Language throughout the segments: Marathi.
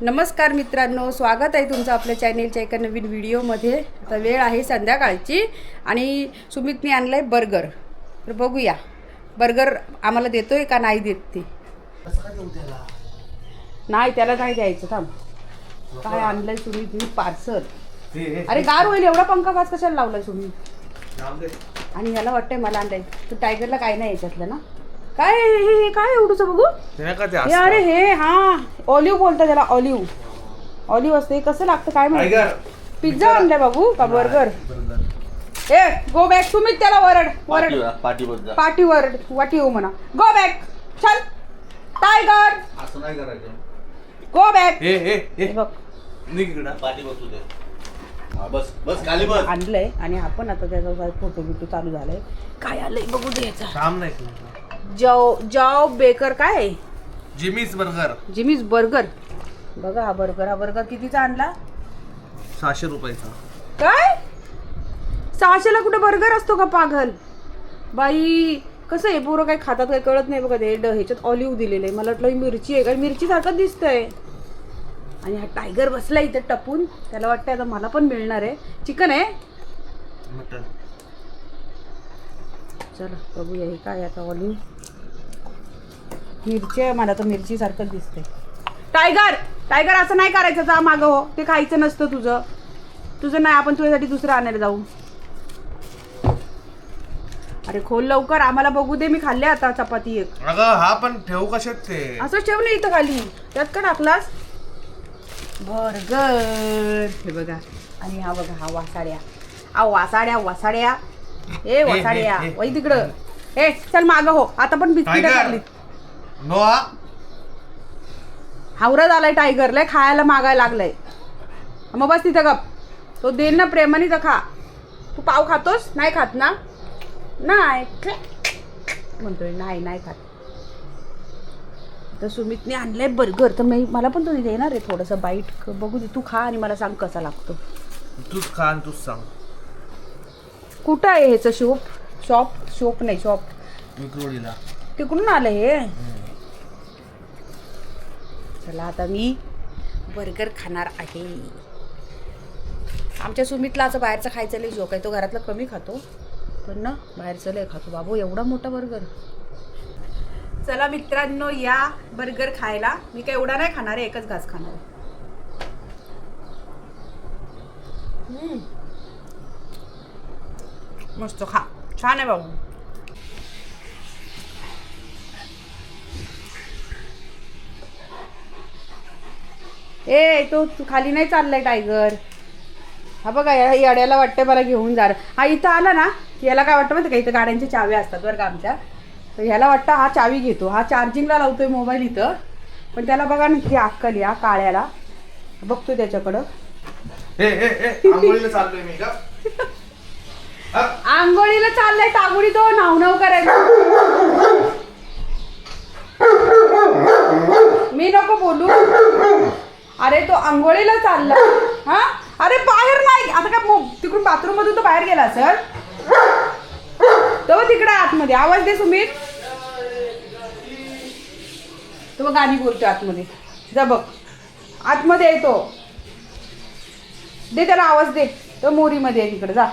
नमस्कार मित्रांनो स्वागत आहे तुमचं आपल्या चॅनेलच्या एका नवीन व्हिडिओमध्ये. आता वेळ आहे संध्याकाळची आणि सुमितने आणलं आहे बर्गर. तर बघूया बर्गर आम्हाला देतोय का नाही देत ते? नाही त्याला नाही द्यायचं थांब. काय आणलंय सुमितनी पार्सल. अरे गार होईल एवढा पंखा वाज कशाला लावलाय सुमित? आणि ह्याला वाटतंय मला आणलंय. तर टायगरला काय नाही याच्यातलं ना? काय हे- हे हे काय एवढंच बघू? हे अरे हे हा ऑलिव्ह बोलतात त्याला ऑलिव्ह. ऑलिव्ह असते हे कसं लागतं काय माहिती? पिझ्झा आणलाय बाबू का बर्गर? ए गो बॅक तुम्हीच त्याला वरड वरड. पाठीबद्दल पाठी वरड वाटी येऊ म्हणा. गो बॅक चल. टायगर असं नाही करायचं. गो बॅक हे हे हे बघ. निघ इकडं. पाठी बसू दे. हा, बस बस खाली बस. आणलंय आणि आपण आता त्याचा फोटो बिटो चालू झालाय. काय आलंय बघू दे याचा. थांब नाही जॉ जॉ बेकर काय? जिमीज बर्गर जिमीज बर्गर बघा हा बर्गर हा बर्गर कितीचा आणला? सहाशे रुपयाचा. काय? सहाशेला कुठे बर्गर असतो का पागल? बाई कसं आहे पोरं काही खातात काही कळत नाही बघा ते. ड- ह्याच्यात ऑलिव्ह दिलेलं आहे. मला वाटलं ही मिरची आहे. का मिरची सारखं दिसतंय. आणि हा टायगर बसला इथे टपून. त्याला वाटतं आता मला पण मिळणार आहे. चिकन आहे? मटन चला बघूया हे काय आता ऑलिव्ह मिरची आहे मला तर मिरची सारखंच दिसते टायगर टायगर असं नाही करायचं जा मागं हो. ते खायचं नसतं तुझं. तुझं नाही आपण तुझ्यासाठी दुसरं आणायला जाऊ. अरे खोल लवकर आम्हाला बघू दे मी खाल्ले आता चपाती एक. अगं हा पण ठेवू कशात ते? असं ठेवलं इथं खाली. त्यात का टाकलास? बर्गर. हे बघा. आणि हा बघा हा वासाड्या. आ वासाड्या वासाड्या. ए वासाड्या हे, हे. वै तिकडं. ए चल मागं हो. आता पण बिस्किट खाल्ली नोआ. हावरा झालाय टायगर लय खायला मागायला लागलाय. मग बस तिथं गप. तो देईन ना प्रेमाने तर खा. तू पाव खातोस? नाही खात ना? नाही. म्हणतोय नाही नाही खात. तर सुमितने आणलंय बर्गर तर मी मला पण तो देणार आहे थोडंसं बाईट बघू दे तू खा आणि मला सांग कसा लागतो. तूच खा आणि तूच सांग. कुठं आहे ह्याचं शॉप? शॉप? शॉप नाही शॉप. तिकडून आलं हे? चला आता मी बर्गर खाणार आहे. आमच्या सुमितला असं बाहेरचं खायचं लई जोक आहे. तो घरातलं कमी खातो. पण ना बाहेरचं लय खातो. बाबू एवढा मोठा बर्गर चला मित्रांनो या बर्गर खायला. मी काय एवढा नाही खाणार आहे एकच घास खाणार आहे. मस्त खा. छान आहे बाबू. ए तो खाली नाही चाललाय टायगर हा बघा या याड्याला वाटतं मला घेऊन जा. हा इथं आला ना याला काय वाटतं माहिती का? इथं गाड्यांच्या चाव्या असतात बरं का आमच्या. तर ह्याला वाटतं हा चावी घेतो. हा चार्जिंगला लावतोय मोबाईल इथं. पण त्याला बघा ना किती अक्कल या काळ्याला. बघतोय त्याच्याकडं. हे हे हे आंघोळीला चाललोय हा? तागुडी तो नाव नाव करायला मी नको बोलू. अरे तो आंघोळीला चालला. हा? अरे बाहेर नाही. आता काय मो- तिकडून बाथरूम मधून तो बाहेर गेला सर तो तिकडे आतमध्ये. आवाज दे सुमित. तो गाणी बोलतो आतमध्ये. जा बघ. आतमध्ये आहे तो. दे त्याला आवाज दे. तो मोरीमध्ये आहे तिकडे. जा.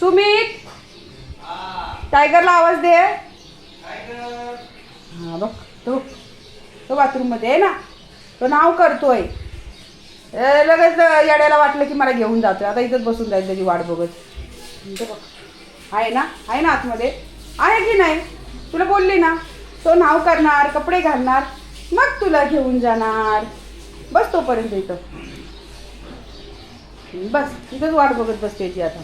सुमित. टायगरला आवाज दे. हा बघ. तो तो बाथरूममध्ये आहे ना? तो नाव करतोय. लगेच येड्याला वाटलं की मला घेऊन जातोय. आता इथंच बसून जाईल त्याची वाट बघत. बघ. आहे ना? आहे ना आतमध्ये? आहे की नाही? तुला बोलली ना तो नाव करणार कपडे घालणार मग तुला घेऊन जाणार. बस तोपर्यंत इथं. बस. तिथंच वाट बघत बसते याची आता.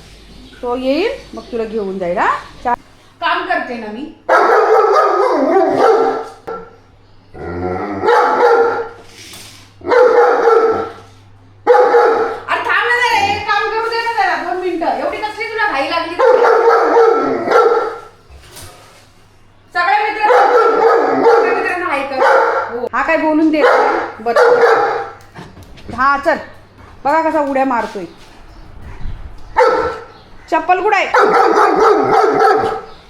तो येईल मग तुला घेऊन जाईल हा. काम करते ना मी अरे थांब ना जरा, एक काम करू दे ना जरा दोन मिनिटं एवढी कसली तुला घाई लागली सगळ्या मित्रांना सगळ्या मित्रांना हाय कर हो. हा काय बोलून दे बरं हा चल बघा कसा उड्या मारतोय. चप्पल कुठं आहे?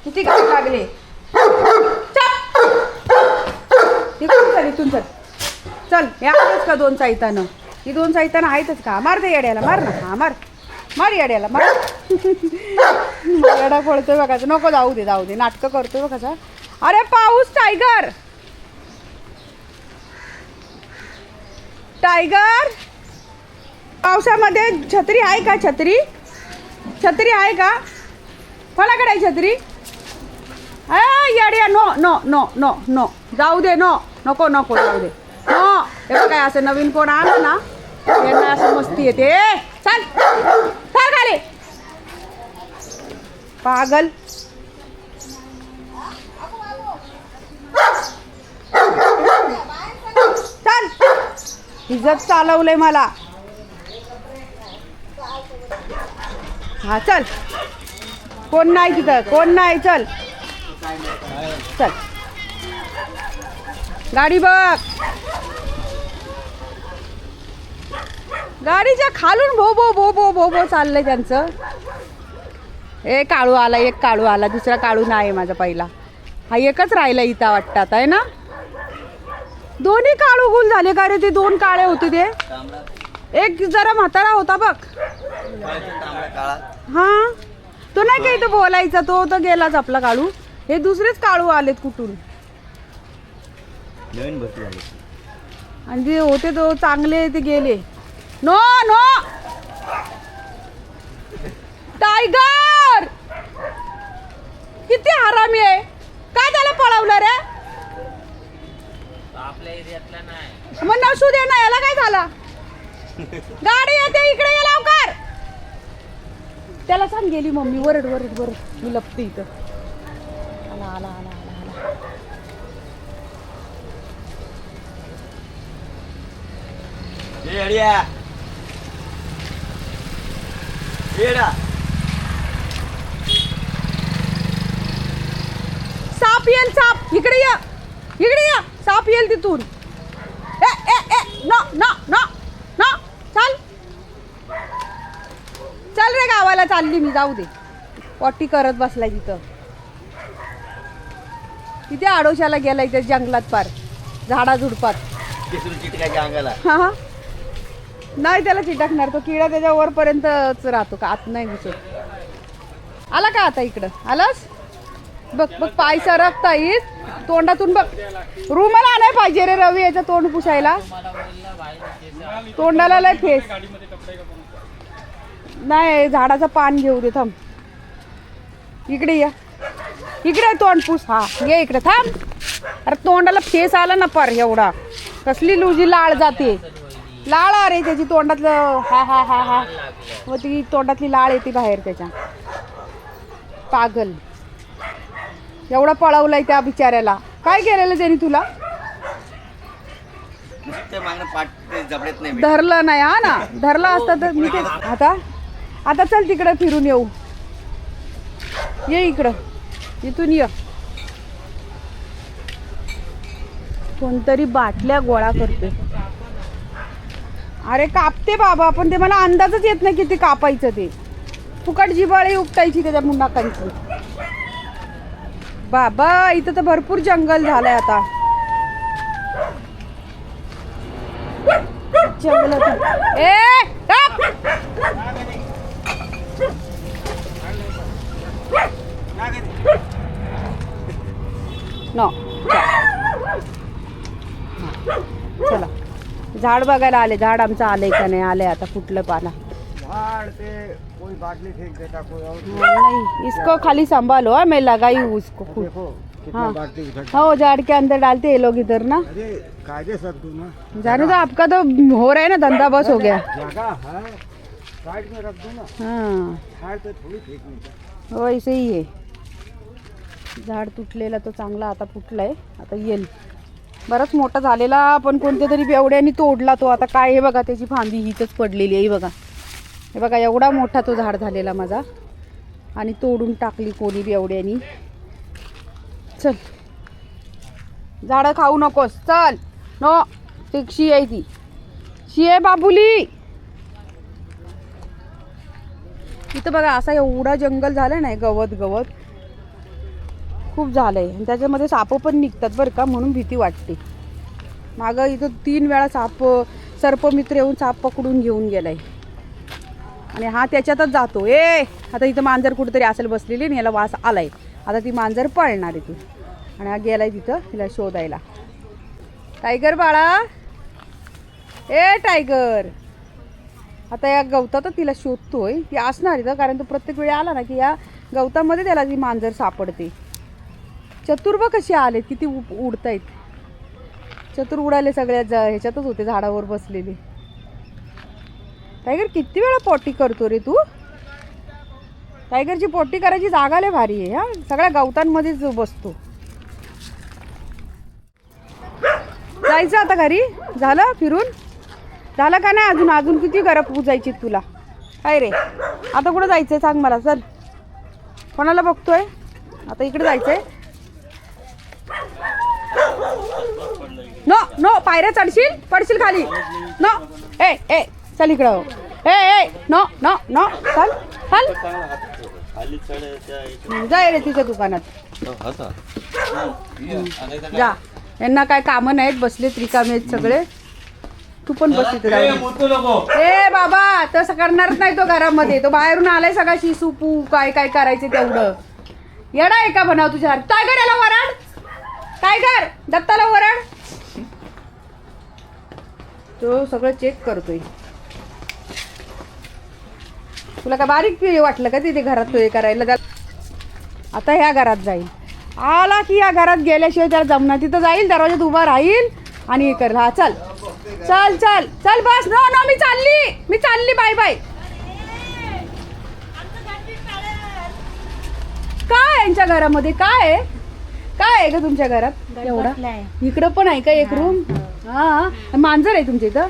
किती घाई लागले. इथून चल इथून चल. चल हे आहेच का दोन साहित्यानं ही दोन साहित्यानं आहेतच का? मार दे येड्याला मार ना. हा मार. मार येड्याला मार. येडा पडतोय बघा. नको जाऊ दे जाऊ दे. नाटकं करतोय बघा अरे पाऊस टायगर. टायगर. पावसामध्ये छत्री आहे का छत्री? छत्री आहे का? कोणाकडे आहे छत्री? आ, येड्या no no no no no. जाऊ दे नो. नको नको जाऊ दे. नो. हे काय असं नवीन कोण आलं ना यांना असं मस्ती येते. चाल. चाल खाली. पागल. चाल. इज्जत चालवलंय मला. हा चल. कोण नाही तिथं? कोण नाही? चल. चल. गाडी बघ. गाडीच्या खालून भो भो भो भो भो भो चाललंय त्यांचं. ए काळू आला एक काळू आला दुसरा काळू नाही माझा पहिला. हा एकच राहिला इथं वाटतं आता आहे ना? दोन्ही काळू गुल झाले का रे ते? दोन काळे होते ते. एक जरा म्हातारा होता बघ. हा? तो नाही का इथं बोलायचा? तो तर गेलाच आपला काळू. हे दुसरेच काळू आलेत कुठून? नवीन भरती झाली आणि जे होते तो चांगले ते गेले. No no! टायगर! किती हरामी आहे. काय त्याला पळवलं रे? मग नसू दे ना याला काय झाला? गाडी येते इकडे ये लवकर. त्याला सांग गेली मम्मी वरड वरड वरड. मी लपते इथं. आला आला आला आला आला. ए अडिया. येडा साप येईल साप. इकडे या. इकडे या. साप येईल तिथून. ए ए ए. न न न न चाल गावाला चालली मी जाऊ दे. पॉटी करत बसलाय तिथं. तिथे आडोशाला गेलाय त्या जंगलात पार. झाडा झुडपात. हा हा. नाही त्याला चिटकणार तो किडा त्याच्या वरपर्यंतच राहतो का? आत नाही घुसत आला का आता इकडं? आलास? बघ बघ पाय सरकता येईल तोंडातून बघ. रुमाला आणाय पाहिजे रे रवी याचं तोंड पुसायला. तोंडाला लय फेस. नाही झाडाचं पान घेऊ दे थांब. इकडे या. इकडे तोंड पुस. हा ये इकडे थांब. अरे तोंडाला फेस आला ना पार एवढा. कसली लुजी लाळ जाते. लाळ अरे त्याची तोंडातलं हा हा हा हा. मग ती तोंडातली लाळ येते बाहेर त्याच्या. पागल. एवढा पळवलाय त्या बिचाऱ्याला. काय केलेलं त्याने तुला? धरलं नाही हा ना. धरला असता तर मी ते आता? आता चल तिकडं फिरून येऊ. ये इकडं. इथून ये. कोणतरी बाटल्या गोळा करते अरे कापते बाबा पण ते मला अंदाजच येत नाही किती कापायचं ते. फुकट जिबाळी उपटायची त्याच्या मुंडाकांची बाबा इथं तर भरपूर जंगल झालंय आता. जंगल ए! नो चला झाड बघायला आले. झाड आमचं आलंय का नाही? आलंय आता कुठलं पाला. झाड़ पे कोई बाटली फेंक देता कोई और. नहीं इसको खाली संभालो हाँ. मैं लगाई हूँ उसको खुद देखो कितना हाँ। बाटली उधर हाँ वो झाड़ के अंदर डालते ये लोग इधर ना. अरे कायदे सब तू ना. जाने दो आपका तो हो रहा है ना धंधा बस हो गया. जगह है साइड में रख दो ना. हाँ. झाड़ पे थोड़ी फेंकनी चाहिए वैसे ही. आहे झाड तुटलेला तो चांगला आता फुटलाय. आता येईल. बराच मोठा झालेला पण कोणत्या तरी बेवड्याने तोडला तो. आता काय हे बघा त्याची फांदी हीच पडलेली आहे बघा. हे बघा एवढा मोठा तो झाड झालेला माझा. आणि तोडून टाकली कोणी बेवड्यानी. चल. झाडं खाऊ नकोस. चल. नो. ते शी आहे ती. शी आहे बाबुली. इथं बघा असा एवढा जंगल झालं नाही गवत गवत खूप झालं आहे आणि त्याच्यामध्ये साप पण निघतात बरं का म्हणून भीती वाटते. मागं इथं तीन वेळा साप सर्पमित्र येऊन साप पकडून घेऊन गेलाय. आणि हा त्याच्यातच जातो. ए आता इथं मांजर कुठेतरी असेल बसलेली आणि याला वास आलाय. आता ती मांजर पळणार आहे ती. आणि हा गेलाय तिथं तिला शोधायला. टायगर बाळा. ए टायगर. आता या गवतातच तिला शोधतोय. ती असणार इथं कारण तो प्रत्येक वेळी आला ना की या गवतामध्ये त्याला ती मांजर सापडते. चतुर्ब कशी आले किती उ- उडतायत? चतुर उडाले सगळ्या जा ह्याच्यातच होते झाडावर बसलेले. टायगर किती वेळा पोटी करतो रे तू? टायगरची पोटी करायची जागा लय भारी आहे हा? सगळ्या गवतांमध्येच बसतो. जायचं आता घरी? झालं फिरून? झालं का नाही अजून? अजून किती घरं पुजायची तुला? काय रे? आता कुठं जायचंय सांग मला चल. कोणाला बघतोय? आता इकडे जायचंय. नो नो पायऱ्या चढशील पडशील खाली. नो ए ए चल इकडं ए ए नो नो नो चल चल. जाय रे तिच्या दुकानात. जा. यांना काय कामं नाहीत बसलेत रिकामे आहेत सगळे. तू पण बस तिथे जाऊ ए बाबा तसं करणारच नाही तो घरामध्ये. तो बाहेरून आलाय सगळा शिसू पू काय काय करायचं तेवढं. येडा आहे का बनाव तुझ्या टायगर याला वराड. टायगर दत्ताला वराड. तो सगळं चेक करतोय. तुला काय बारीक वाटलं का तिथे घरात तो हे करायला? आता ह्या घरात जाईल. आला की या घरात गेल्याशिवाय त्याला जमणार तिथं जाईल दरवाजात उभा राहील आणि हे करेल. हा चल. चल चल. चल बस. नो नो मी चालली. मी चालली. बाय बाय काय यांच्या घरामध्ये? काय? आहे काय आहे का तुमच्या घरात? एवढा? इकडं पण आहे का एक रूम? हा मांजर आहे तुमच्या इथं?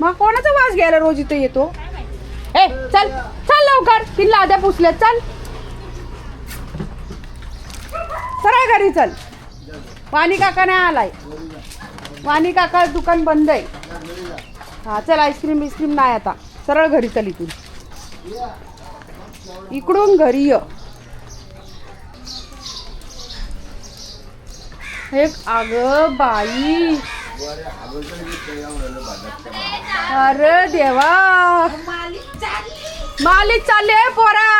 मग कोणाचा वास घ्यायला रोज इथं येतो? ए चल चल लवकर. तीन लाद्या पुसल्यात चल. सरळ घरी चल. वाणी काका नाही आलाय. वाणी काका दुकान बंद आहे. हा चल आईस्क्रीम बिस्क्रीम नाही आता. सरळ घरी चल इथून. इकडून घरी ये. हे अगं बाई. अरे देवा. मालिक चालले पोरा.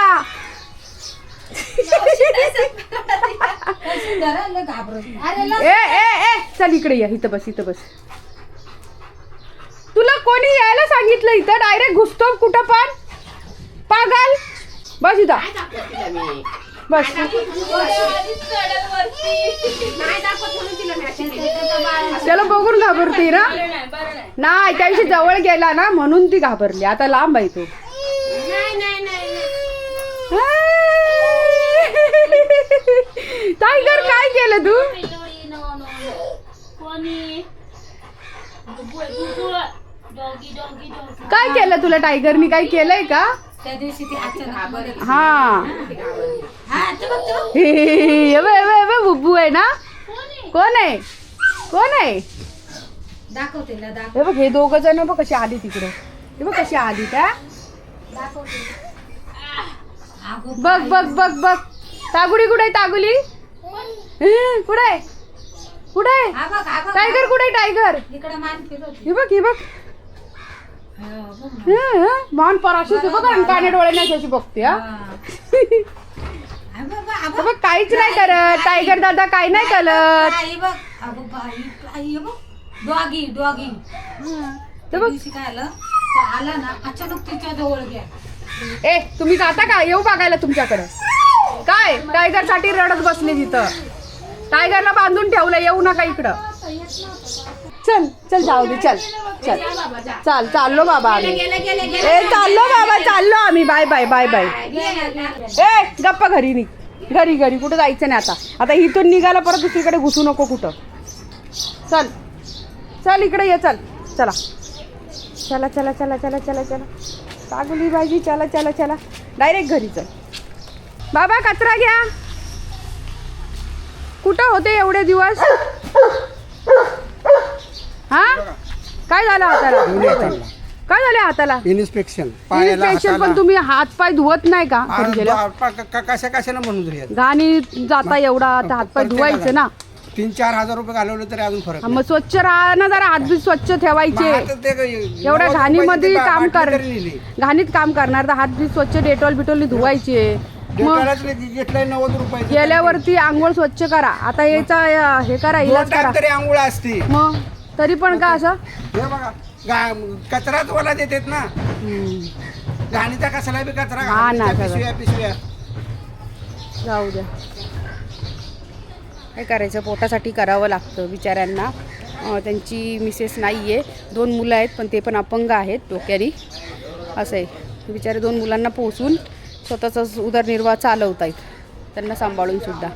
ए ए ए चल इकडे या इथं बस इथं बस. तुला कोणी यायला सांगितलं इथं? डायरेक्ट घुसतो कुठं पण? पागल? बस इथं. बस. त्याला बघून घाबरते ना? नाही त्याविषयी जवळ गेला ना म्हणून ती घाबरली. आता लांब आहे तो. टायगर काय केलं तू? काय केलं तुला टायगरनी काय केलंय का? त्या दिवशी ती अचानक हा. बघ, बुब्बू आहे ना? कोण आहे? कोण आहे? दाखव तिला दाखव. हे बघ हे दोघ जण बघ कशी आली तिकडे. हे बघ कशी आली त्या. बघ बघ बघ बघ. तागुडी कुठे तागुली? कुठे आहे? कुठे टायगर कुठे आहे टायगर? हे बघ हे बघ. मान पराशी बघ काने डोळे नाही अशी बघते हा. काहीच नाही करत. टायगर दादा काही नाही करत. डॉगी काय आलं? ना अचानक तिच्या जवळ घ्या ए तुम्ही जाता का? येऊ बघायला तुमच्याकडे. काय? टायगरसाठी रडत बसले तिथं. टायगरला बांधून ठेवलं येऊ नका इकडं. चल चल जाऊ दे चल चल. चाल चाललो बाबा आम्ही. ए चाललो बाबा चाललो आम्ही. Bye bye bye bye. ए गप्पा घरी निघ. घरी घरी. कुठं जायचं नाही आता. आता इथून निघायला परत दुसरीकडे घुसू नको कुठं. चल. चल इकडे ये चल. चला. चला चला चला चला चला चला. कागुली भाजी चला चला चला. डायरेक्ट घरी चल. बाबा कचरा घ्या. कुठं होते एवढे दिवस? हा? काय झालं हाताला? काय झालं हाताला? इन्स्पेक्शन पायाला इन्स्पेक्शन पण हाताला. तुम्ही हात पाय धुवत नाही का? कशा कशाला म्हणून घाणी जाता एवढा आता हात पाय धुवायचे ना. तीन चार हजार रुपये घालवले तरी अजून फरक हा, मग स्वच्छ राहा ना जरा हात बी स्वच्छ ठेवायचे. एवढ्या घाणीमध्ये काम कर घाणीत काम करणार तर हात बी स्वच्छ डेटॉल बिटॉल धुवायचे. मग घेतलंय नव्वद रुपये. गेल्यावरती आंघोळ स्वच्छ करा. आता याचा हे करा इलाज करा. तरी आंघोळ असते. मग? तरी पण का असं? हे बघा गा- कचराच वाला देतात ना. हम्म, घाणीचा कसला बी कचरा हा ना, सगळं. पिशव्या पिशव्या. जाऊ द्या काय करायचं पोटासाठी करावं लागतं बिचाऱ्यांना. अं, त्यांची मिसेस नाही आहे दोन मुलं आहेत पण ते पण अपंग आहेत डोक्यानी. असं आहे. बिचारे दोन मुलांना पोचून स्वतःचाच उदरनिर्वाह चालवत आहेत त्यांना सांभाळून सुद्धा.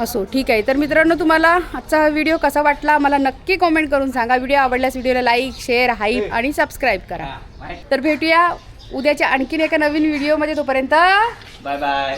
असो. ठीक आहे. तर मित्रांनो तुम्हाला आजचा हा व्हिडिओ कसा वाटला? मला नक्की कॉमेंट करून सांगा. व्हिडिओ आवडल्यास व्हिडिओला लाईक शेअर हाईप आणि सबस्क्राईब करा. तर भेटूया उद्याच्या आणखीन एका नवीन व्हिडिओमध्ये तोपर्यंत बाय बाय